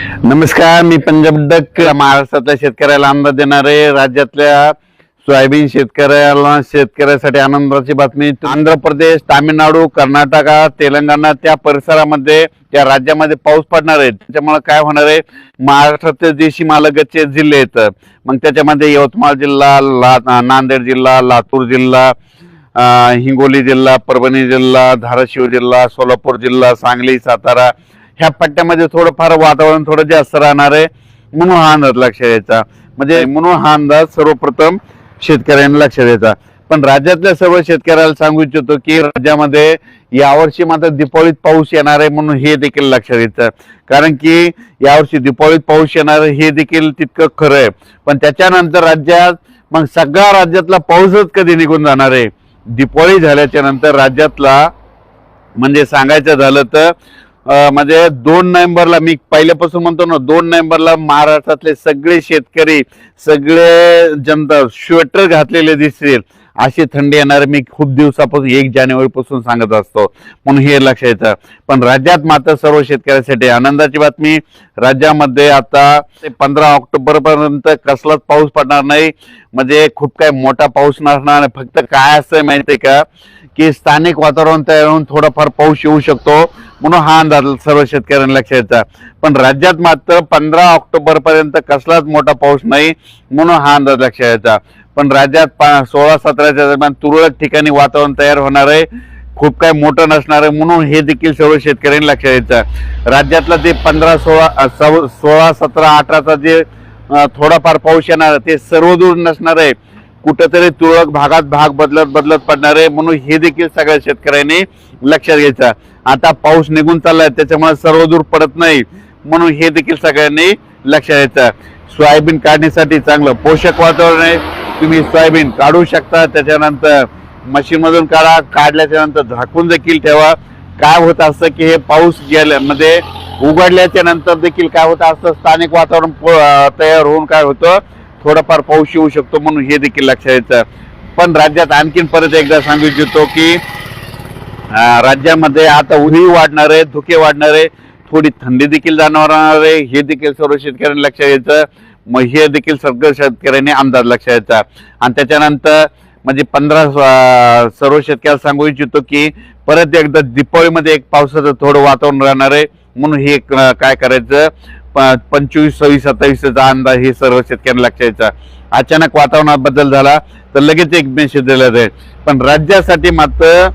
नमस्कार मी पंजाब डक महाराष्ट्रातल्या शेतकऱ्याला अंदाज देणारे राज्यातल्या सोयाबीन शेतकऱ्याला शेतकऱ्यासाठी आनंदाची बातमी. आंध्र प्रदेश तामिळनाडू कर्नाटका तेलंगणा त्या परिसरामध्ये त्या राज्यामध्ये पाऊस पडणार आहे. त्याच्यामुळे काय होणार आहे? महाराष्ट्राचे देशी मालगतचे जिल्हे आहेत. मग त्याच्यामध्ये यवतमाळ जिल्हा ला नांदेड जिल्हा लातूर जिल्हा हिंगोली जिल्हा परभणी जिल्हा धाराशिव जिल्हा सोलापूर जिल्हा सांगली सातारा ह्या पट्ट्यामध्ये थोडंफार वातावरण थोडं जास्त राहणार आहे. म्हणून हा अंदाज लक्षात द्यायचा. म्हणजे म्हणून हा अंदाज सर्वप्रथम शेतकऱ्यांना लक्षात द्यायचा. पण राज्यातल्या सर्व शेतकऱ्याला सांगू इच्छितो की राज्यामध्ये यावर्षी मात्र दीपावलीत पाऊस येणार आहे म्हणून हे देखील लक्षात द्यायचं. कारण की यावर्षी दीपावलीत पाऊस येणार आहे हे देखील तितकं खरं आहे. पण त्याच्यानंतर राज्यात मग सगळ्या राज्यातला पाऊसच कधी निघून जाणार आहे? दीपावळी झाल्याच्यानंतर राज्यातला म्हणजे सांगायचं झालं तर म्हणजे दोन नोव्हेंबरला मी पहिल्यापासून म्हणतो ना दोन नोव्हेंबरला महाराष्ट्रातले सगळे शेतकरी सगळे जनता स्वेटर घातलेले दिसतील. अशी थंडी येणार मी खूप दिवसापासून एक जानेवारी पासून सांगत असतो. म्हणून हे लक्षात येतं. पण राज्यात मात्र सर्व शेतकऱ्यांसाठी आनंदाची बातमी. राज्यामध्ये आता ते पंधरा ऑक्टोबर पर्यंत कसलाच पाऊस पडणार नाही. म्हणजे खूप काही मोठा पाऊस नसणार नाही फक्त काय असं माहितीये का? की स्थानिक वातावरण तयार होऊन थोडाफार पाऊस येऊ शकतो म्हणून हा अंदाज सर्व शेतकऱ्यांना लक्षात पण राज्यात मात्र पंधरा ऑक्टोबरपर्यंत कसलाच मोठा पाऊस नाही म्हणून हा अंदाज लक्षात यायचा पण राज्यात पा- सोळा सतराच्या दरम्यान तुरळक ठिकाणी वातावरण तयार होणार आहे. खूप काय मोठं नसणार आहे म्हणून हे देखील सर्व शेतकऱ्यांनी लक्षात यायचं राज्यातलं ते पंधरा सोळा सोळा सतरा अठराचा जे थोडाफार पाऊस येणार ते सर्वदूर नसणार आहे. कुठंतरी तुरळक भागात भाग बदलत बदलत पडणार आहे म्हणून हे देखील सगळ्या शेतकऱ्यांनी लक्षात घ्यायचं. आता पाऊस निघून चाललाय त्याच्यामुळे सर्व दूर पडत नाही म्हणून हे देखील सगळ्यांनी लक्षात घ्यायचं. सोयाबीन काढण्यासाठी चांगलं पोषक वातावरण आहे. तुम्ही सोयाबीन काढू शकता. त्याच्यानंतर मशीनमधून काढा. काढल्याच्या नंतर झाकून देखील ठेवा. काय होत असतं की हे पाऊस गेल्यामध्ये उघडल्याच्या नंतर देखील काय होत असतं? स्थानिक वातावरण तयार होऊन काय होतं? थोडाफार पाऊस येऊ शकतो म्हणून हे देखील लक्षात येतं. पण राज्यात आणखीन परत एकदा सांगू इच्छितो की राज्यामध्ये आता उन्ही वाढणार आहे धुके वाढणार आहे थोडी थंडी देखील जाणवणार आहे हे देखील सर्व शेतकऱ्यांनी लक्षात घ्यायचं मग हे देखील सगळं शेतकऱ्यांनी अंदाज लक्षात घ्यायचा आणि त्याच्यानंतर म्हणजे पंधरा सर्व शेतकऱ्याला सांगू इच्छितो की परत एकदा दीपावलीमध्ये एक पावसाचं थोडं वातावरण राहणार आहे म्हणून हे काय करायचं? पंचवीस सव्वीस सत्तावीसचा अंदाज हे सर्व शेतकऱ्यांना लक्षात यायचा. अचानक वातावरणात बदल झाला तर लगेच एक मेसेज दिला जाईल पण राज्यासाठी मात्र